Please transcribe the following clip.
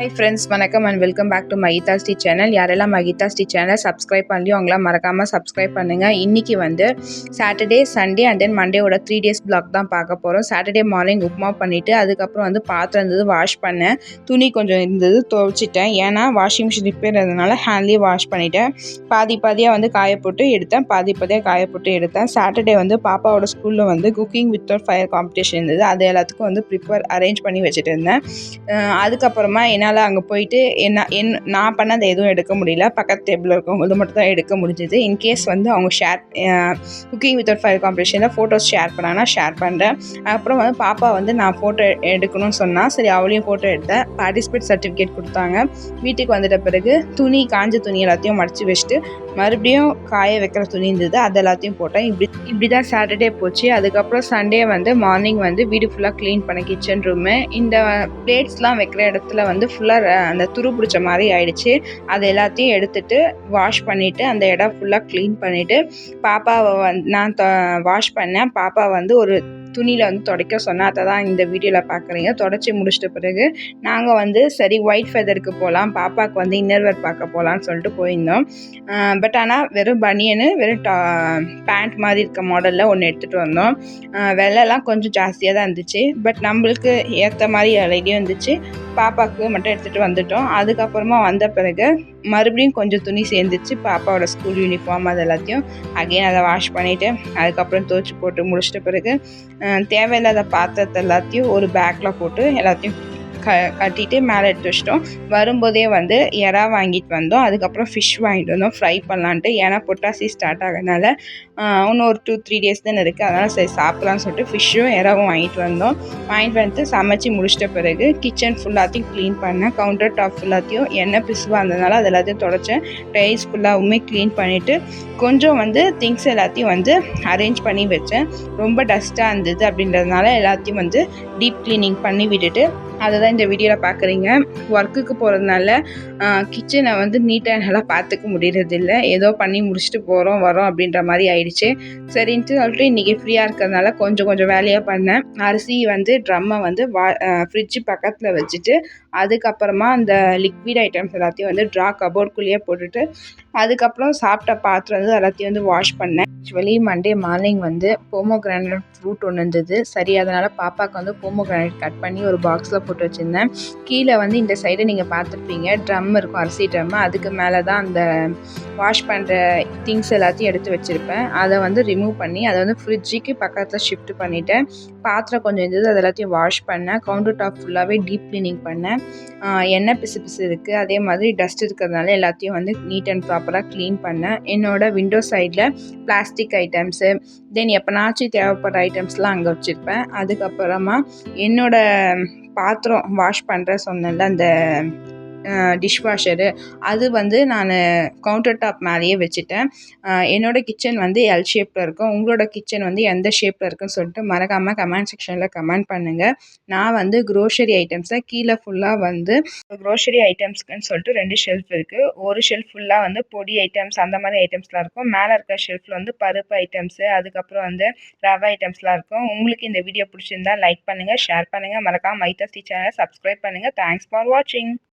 High friends வணக்கம் and welcome back to Mahitha Sri channel யாரெல்லாம் மகிதா ஸ்ரீ சேனலை சப்ஸ்கிரைப் பண்ணலையோ அவங்களாம் மறக்காமல் சப்ஸ்கிரைப் பண்ணுங்கள் இன்றைக்கி வந்து சாட்டர்டே சண்டே அண்ட் தென் மண்டேவோட த்ரீ டேஸ் பிளாக் தான் பார்க்க போகிறோம் சாட்டர்டே மார்னிங் உப்புமா பண்ணிவிட்டு அதுக்கப்புறம் வந்து பாத்திரம் இருந்தது வாஷ் பண்ணேன். துணி கொஞ்சம் இருந்தது துவைச்சிட்டேன். ஏன்னா வாஷிங் மிஷின் ரிப்பேர் இருந்ததுனால ஹேண்ட்லேயே வாஷ் பண்ணிட்டேன். பாதி பாதியாக வந்து காய போட்டு எடுத்தேன். பாதி பாதியாக காய போட்டு எடுத்தேன். சாட்டர்டே வந்து பாப்பாவோட ஸ்கூலில் வந்து குக்கிங் வித்தவுட் ஃபயர் காம்படிஷன் இருந்தது. அது எல்லாத்துக்கும் வந்து ப்ரிப்பேர் அரேஞ்ச் பண்ணி வச்சுட்டு இருந்தேன். அதுக்கப்புறமா என்ன என்னால் அங்கே போயிட்டு என்ன என் நான் பண்ணதை எதுவும் எடுக்க முடியல. பக்கத்து டேபிளில் இருக்கவங்களது மட்டும் தான் எடுக்க முடிஞ்சது. இன்கேஸ் வந்து அவங்க ஷேர் குக்கிங் வித்தவுட் ஃபயர் காம்படிஷனில் ஃபோட்டோஸ் ஷேர் பண்ணாங்கன்னா ஷேர் பண்ணுறேன் அப்புறம் வந்து பாப்பா வந்து நான் ஃபோட்டோ எடுக்கணும்னு சொன்னால் சரி அவளையும் ஃபோட்டோ எடுத்தேன். பார்ட்டிசிபேட் சர்டிஃபிகேட் கொடுத்தாங்க. வீட்டுக்கு வந்துட்ட பிறகு துணி காஞ்ச துணி எல்லாத்தையும் மடித்து வச்சுட்டு மறுபடியும் காய வைக்கிற துணி இருந்தது. அது எல்லாத்தையும் போட்டேன். இப்படி இப்படி தான் சாட்டர்டே போச்சு. அதுக்கப்புறம் சண்டே வந்து மார்னிங் வந்து வீடு ஃபுல்லாக க்ளீன் பண்ண கிச்சன் ரூமு இந்த பிளேட்ஸ்லாம் வைக்கிற இடத்துல வந்து ஃபுல்லாக அந்த துரு பிடிச்ச மாதிரி ஆயிடுச்சு. அது எல்லாத்தையும் எடுத்துட்டு வாஷ் பண்ணிவிட்டு அந்த இடம் ஃபுல்லாக க்ளீன் பண்ணிவிட்டு பாப்பாவை வந் நான் வாஷ் பண்ணேன். பாப்பா வந்து ஒரு துணியில் வந்து துடைக்க சொன்னால் அதை தான் இந்த வீடியோவில் பார்க்குறீங்க தொடச்சி முடிச்சிட்ட பிறகு நாங்கள் வந்து சரி ஒயிட் ஃபெதருக்கு போகலாம் பாப்பாவுக்கு வந்து இன்னர்வேர் பார்க்க போகலான்னு சொல்லிட்டு போயிருந்தோம். பட் ஆனால் வெறும் பனியனு வெறும் டா பேண்ட் மாதிரி இருக்க மாடலில் ஒன்று எடுத்துகிட்டு வந்தோம். அஹ் கொஞ்சம் ஜாஸ்தியாக தான் இருந்துச்சு. பட் நம்மளுக்கு ஏற்ற மாதிரி விலையும் இருந்துச்சு. பாப்பாவுக்கு மட்டும் எடுத்துகிட்டு வந்துட்டோம். அதுக்கப்புறமா வந்த பிறகு மறுபடியும் கொஞ்சம் துணி சேர்ந்துச்சு. பாப்பாவோட ஸ்கூல் யூனிஃபார்ம் அது எல்லாத்தையும் அகைன் அதை வாஷ் பண்ணிவிட்டு அதுக்கப்புறம் துவச்சி போட்டு முடிச்சிட்ட பிறகு தேவையில்லாத பாத்திரத்தை எல்லாத்தையும் ஒரு பேக்கில் போட்டு எல்லாத்தையும் க கட்டிட்டு மேலே எடுத்து வச்சிட்டோம். வரும்போதே வந்து எறா வாங்கிட்டு வந்தோம். அதுக்கப்புறம் ஃபிஷ் வாங்கிட்டு வந்தோம். ஃப்ரை பண்ணலான்ட்டு. ஏன்னா பொட்டாசி ஸ்டார்ட் ஆகிறதுனால இன்னும் ஒரு டூ த்ரீ டேஸ் தானே இருக்குது அதனால் சரி சாப்பிட்லான்னு சொல்லிட்டு ஃபிஷ்ஷும் எறாவும் வாங்கிட்டு வந்தோம். வாங்கிட்டு வந்து சமைச்சு முடிச்சிட்ட பிறகு கிச்சன் ஃபுல்லாத்தையும் க்ளீன் பண்ணேன். கவுண்டர் டாப் ஃபுல்லாத்தையும் எண்ணெய் பிசுவாக இருந்ததுனால அது எல்லாத்தையும் தொடச்சேன். டைல்ஸ் ஃபுல்லாகவுமே க்ளீன் பண்ணிவிட்டு கொஞ்சம் வந்து திங்ஸ் எல்லாத்தையும் வந்து அரேஞ்ச் பண்ணி வச்சேன். ரொம்ப டஸ்ட்டாக இருந்தது அப்படின்றதுனால எல்லாத்தையும் வந்து டீப் க்ளீனிங் பண்ணி விட்டுட்டு அதை தான் இந்த வீடியோவில் பார்க்குறீங்க ஒர்க்குக்கு போகிறதுனால கிச்சனை வந்து நீட்டாக நல்லா பார்த்துக்க முடியறதில்ல. ஏதோ பண்ணி முடிச்சுட்டு போகிறோம் வரோம் அப்படின்ற மாதிரி ஆயிடுச்சு. சரின்ட்டு சொல்லிட்டு இன்றைக்கி ஃப்ரீயாக இருக்கிறதுனால கொஞ்சம் கொஞ்சம் வேலையாக பண்ணேன். அரிசி வந்து ட்ரம்மை வந்து வா ஃப்ரிட்ஜு பக்கத்தில் வச்சுட்டு அதுக்கப்புறமா அந்த லிக்விட் ஐட்டம்ஸ் எல்லாத்தையும் வந்து ட்ரா கபோர்ட்குள்ளேயே போட்டுட்டு அதுக்கப்புறம் சாப்பிட்ட பாத்திரம் வந்து எல்லாத்தையும் வந்து வாஷ் பண்ணேன். ஆக்சுவலி மண்டே மார்னிங் வந்து போமோகிரானட் ஃப்ரூட் ஒன்று இருந்தது. சரி அதனால் பாப்பாவுக்கு வந்து போமோகிரானட் கட் பண்ணி ஒரு பாக்ஸில் போட்டு வச்சுருந்தேன். கீழே வந்து இந்த சைடு நீங்கள் பார்த்துருப்பீங்க. ட்ரம் இருக்கும் அரிசி ட்ரம் அதுக்கு மேலே தான் அந்த வாஷ் பண்ணுற திங்ஸ் எல்லாத்தையும் எடுத்து வச்சுருப்பேன். அதை வந்து ரிமூவ் பண்ணி அதை வந்து ஃப்ரிட்ஜுக்கு பக்கத்தில் ஷிஃப்ட் பண்ணிவிட்டேன் பாத்திரம் கொஞ்சம் இருந்தது அது எல்லாத்தையும் வாஷ் பண்ணேன். கவுண்டர் டாப் ஃபுல்லாகவே டீப் க்ளீனிங் பண்ணேன். எண்ணெய் பிசு பிசு இருக்குது அதே மாதிரி டஸ்ட் இருக்கிறதுனால எல்லாத்தையும் வந்து நீட் அண்ட் ப்ராப்பராக க்ளீன் பண்ணேன். என்னோட விண்டோ சைடில் பிளாஸ்டிக் பிளாஸ்டிக் ஐட்டம்ஸு தென் எப்போனாச்சும் தேவைப்படுற ஐட்டம்ஸ்லாம் அங்கே வச்சுருப்பேன். அதுக்கப்புறமா என்னோட பாத்திரம் வாஷ் பண்ணுற சொன்னேன்ல அந்த டிஷ் வாஷரு அது வந்து நான் கவுண்டர் டாப் மேலேயே வச்சுட்டேன். என்னோடய என்னோட கிச்சன் வந்து எல் ஷேப்பில் இருக்கும். உங்களோட கிச்சன் வந்து எந்த ஷேப்பில் இருக்குன்னு சொல்லிட்டு மறக்காமல் கமெண்ட் செக்ஷனில் கமெண்ட் பண்ணுங்கள் நான் வந்து க்ரோஷரி ஐட்டம்ஸை கீழே ஃபுல்லாக வந்து க்ரோஷரி ஐட்டம்ஸ்க்குன்னு சொல்லிட்டு ரெண்டு ஷெல்ஃப் இருக்குது ஒரு ஷெல்ஃப் ஃபுல்லாக வந்து பொடி ஐட்டம்ஸ் அந்த மாதிரி ஐட்டம்ஸ்லாம் இருக்கும். மேலே இருக்க ஷெல்ஃபில் வந்து பருப்பு ஐட்டம்ஸு அதுக்கப்புறம் வந்து ரவை ஐட்டம்ஸ்லாம் இருக்கும். உங்களுக்கு இந்த வீடியோ பிடிச்சிருந்தா லைக் பண்ணுங்கள் ஷேர் பண்ணுங்கள் மறக்காமல் மைத்தஸ்டி சேனலை சப்ஸ்கிரைப் பண்ணுங்கள் தேங்க்ஸ் ஃபார் வாட்சிங்